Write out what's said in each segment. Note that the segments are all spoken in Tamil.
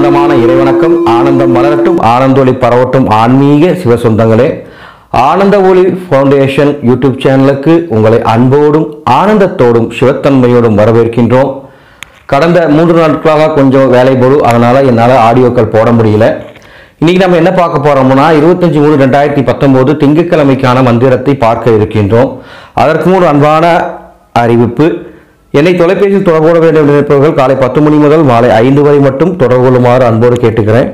வணக்கம் ஆனந்தம் மலரட்டும் ஆனந்தொளி பரவட்டும் ஆன்மீக சிவசொந்தங்களே. ஆனந்த ஒளி ஃபவுண்டேஷன் யூடியூப் சேனலுக்கு உங்களை அன்போடும் ஆனந்தத்தோடும் சிவத்தன்மையோடும் வரவேற்கின்றோம். கடந்த மூன்று நாட்களாக கொஞ்சம் வேலை போடு அதனால் என்னால் ஆடியோக்கள் போட முடியல. இன்றைக்கி நம்ம என்ன பார்க்க போகிறோம்னா இருபத்தஞ்சி மூணு ரெண்டாயிரத்தி பத்தொம்போது திங்கட்கிழமைக்கான மந்திரத்தை பார்க்க இருக்கின்றோம். அதற்கு முன் அன்பான அறிவிப்பு. என்னை தொலைபேசியில் தொடர்பு கொள்ள வேண்டும் நினைப்பவர்கள் காலை பத்து மணி முதல் மாலை ஐந்து வரை மட்டும் தொடர்பு கொள்ளுமாறு அன்போடு கேட்டுக்கிறேன்.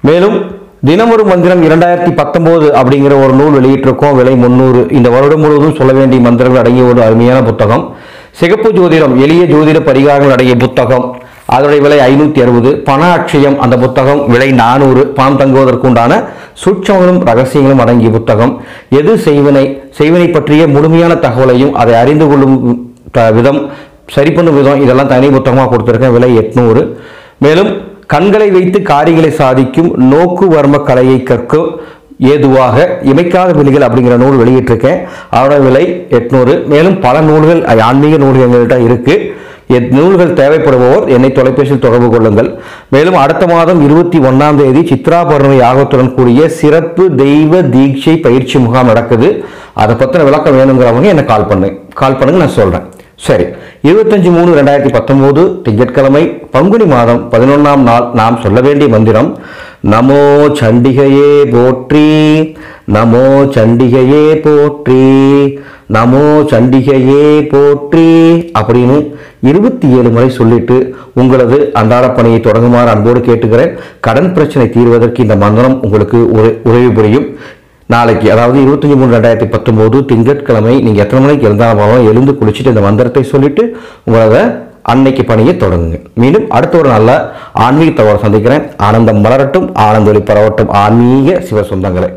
மேலும் தினமொரு மந்திரம் இரண்டாயிரத்தி பத்தொம்போது அப்படிங்கிற ஒரு நூல் வெளியிட்டிருக்கோம். விலை முந்நூறு இந்த வருடம் முழுவதும் சொல்ல வேண்டிய மந்திரங்கள் அடங்கிய ஒரு அருமையான புத்தகம். சிகப்பு ஜோதிடம் எளிய ஜோதிட பரிகாரங்கள் அடங்கிய புத்தகம். அதனுடைய விலை ஐநூற்றி அறுபது. பண அட்சயம் அந்த புத்தகம். விலை நானூறு. பணம் தங்குவதற்குண்டான சூட்சங்களும் ரகசியங்களும் அடங்கிய புத்தகம். எது செய்வினை? செய்வினை பற்றிய முழுமையான தகவலையும் அதை அறிந்து கொள்ளும் விதம் சரி பண்ணும் விதம் இதெல்லாம் தனி புத்தகமாக கொடுத்துருக்கேன். விலை எட்நூறு. மேலும் கண்களை வைத்து காரியங்களை சாதிக்கும் நோக்கு வர்ம கலையை கற்கும் ஏதுவாக இமைக்காத விலைகள் அப்படிங்கிற நூல் வெளியிட்டிருக்கேன். அதோட விலை எட்நூறு. மேலும் பல நூல்கள் ஆன்மீக நூல்கள் எங்கள்கிட்ட இருக்குது எத் நூல்கள் தேவைப்படுபவர் என்னை தொலைபேசியில் தொடர்பு கொள்ளுங்கள். மேலும் அடுத்த மாதம் இருபத்தி ஒன்றாம் தேதி சித்ரா பௌர்ணமி யாகத்துடன் கூடிய சிறப்பு தெய்வ தீட்சை பயிற்சி முகாம் நடக்குது. அதை பற்றின விளக்கம் வேணுங்கிறவங்க என்னை கால் பண்ணு. கால் பண்ணுங்க நான் சொல்கிறேன் சரி. இருபத்தஞ்சு மூணு ரெண்டாயிரத்தி பத்தொம்போது திங்கட்கிழமை பங்குனி மாதம் பதினொன்றாம் நாள் நாம் சொல்ல வேண்டிய மந்திரம் நமோ சண்டிகையே போற்றி நமோ சண்டிகையே போற்றி நமோ சண்டிகையே போற்றி அப்படின்னு இருபத்தி ஏழு முறை சொல்லிட்டு உங்களது அன்றாட பணியை தொடங்குமாறு அன்போடு கேட்டுக்கிறேன். கடன் பிரச்சனை தீர்வதற்கு இந்த மந்திரம் உங்களுக்கு உதவி புரியும். நாளைக்கு அதாவது இருபத்தஞ்சி மூணு ரெண்டாயிரத்தி பத்தொம்போது திங்கட்கிழமை நீங்கள் எத்தனை மணிக்கு இருந்தாலும் எழுந்து குளிச்சுட்டு இந்த மந்திரத்தை சொல்லிட்டு உங்களோட அன்னைக்கு பணியை தொடங்குங்க. மீண்டும் அடுத்த ஒரு நல்ல ஆன்மீக தகவலை சந்திக்கிறேன். ஆனந்தம் மலரட்டும் ஆனந்தொலி பரவட்டும் ஆன்மீக சிவ சொந்தங்களை.